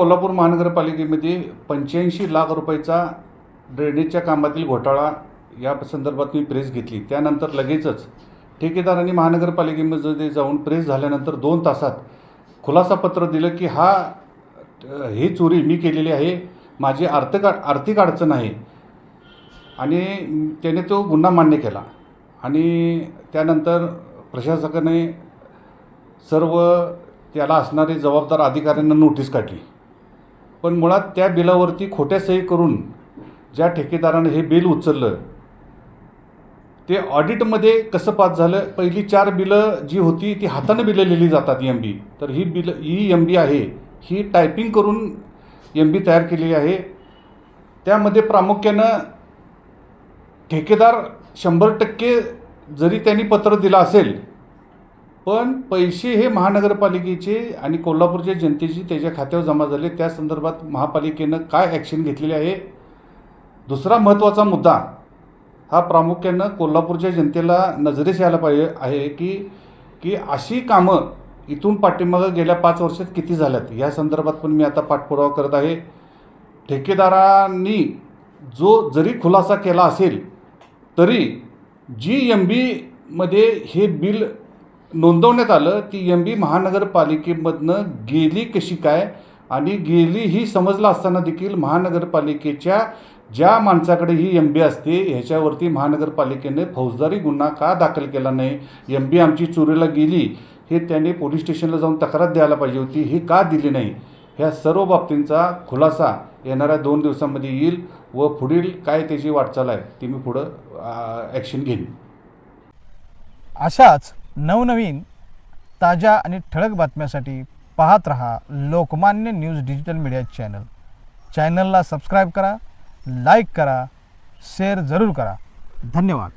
कोल्हापूर महानगरपालिकेमध्ये पंच्याऐंशी लाख रुपयाचा ड्रेनेजच्या कामातील घोटाळा या संदर्भात मी प्रेस घेतली. त्यानंतर लगेचच ठेकेदारांनी महानगरपालिकेमध्ये जाऊन प्रेस झाल्यानंतर दोन तासात खुलासा पत्र दिलं की हा ही चोरी मी केलेली आहे माझी आर्थिक आर्थिक अडचण आहे. आणि त्याने तो गुन्हा मान्य केला. आणि त्यानंतर प्रशासकाने सर्व त्याला असणारे जबाबदार अधिकाऱ्यांना नोटीस काढली. पण मुळात त्या बिलावरती खोट्या सही करून ज्या ठेकेदारानं हे बिल उचललं ते ऑडिटमध्ये कसं पास झालं? पहिली चार बिलं जी होती ती हातानं बिलं लिहिली जातात एम बी तर ही बिलं ही एम बी आहे ही टायपिंग करून एम बी तयार केलेली आहे. त्यामध्ये प्रामुख्यानं ठेकेदार शंभर टक्के जरी त्यांनी पत्र दिलं असेल पण पैसे हे महानगरपालिकेचे आणि कोल्हापूरच्या जनतेची त्याच्या खात्यावर जमा झाले. त्या संदर्भात महापालिकेनं काय ॲक्शन घेतलेली आहे? दुसरा महत्त्वाचा मुद्दा हा प्रामुख्यानं कोल्हापूरच्या जनतेला नजरेस यायला पाहिजे आहे की की अशी कामं इथून पाठीमागं गेल्या पाच वर्षात किती झाल्यात? या संदर्भात पण मी आता पाठपुरावा करत आहे. ठेकेदारांनी जो जरी खुलासा केला असेल तरी जी एम बीमध्ये हे बिल नोंदवण्यात आलं ती एम बी महानगरपालिकेमधनं गेली कशी काय? आणि गेली ही समजलं असताना देखील महानगरपालिकेच्या ज्या माणसाकडे ही एम बी असते ह्याच्यावरती महानगरपालिकेने फौजदारी गुन्हा का दाखल केला नाही? एम बी आमची चोरीला गेली हे त्याने पोलीस स्टेशनला जाऊन तक्रार द्यायला पाहिजे होती ही का दिली नाही? ह्या सर्व बाबतींचा खुलासा येणाऱ्या दोन दिवसांमध्ये येईल व पुढील काय त्याची वाटचाल आहे ती मी पुढं ॲक्शन घेईन. अशाच नवनवीन ताज्या आणि ठळक बातम्यासाठी पाहत रहा Lokmanya news digital media channel. चॅनलला सबस्क्राईब करा लाईक करा शेअर जरूर करा. धन्यवाद.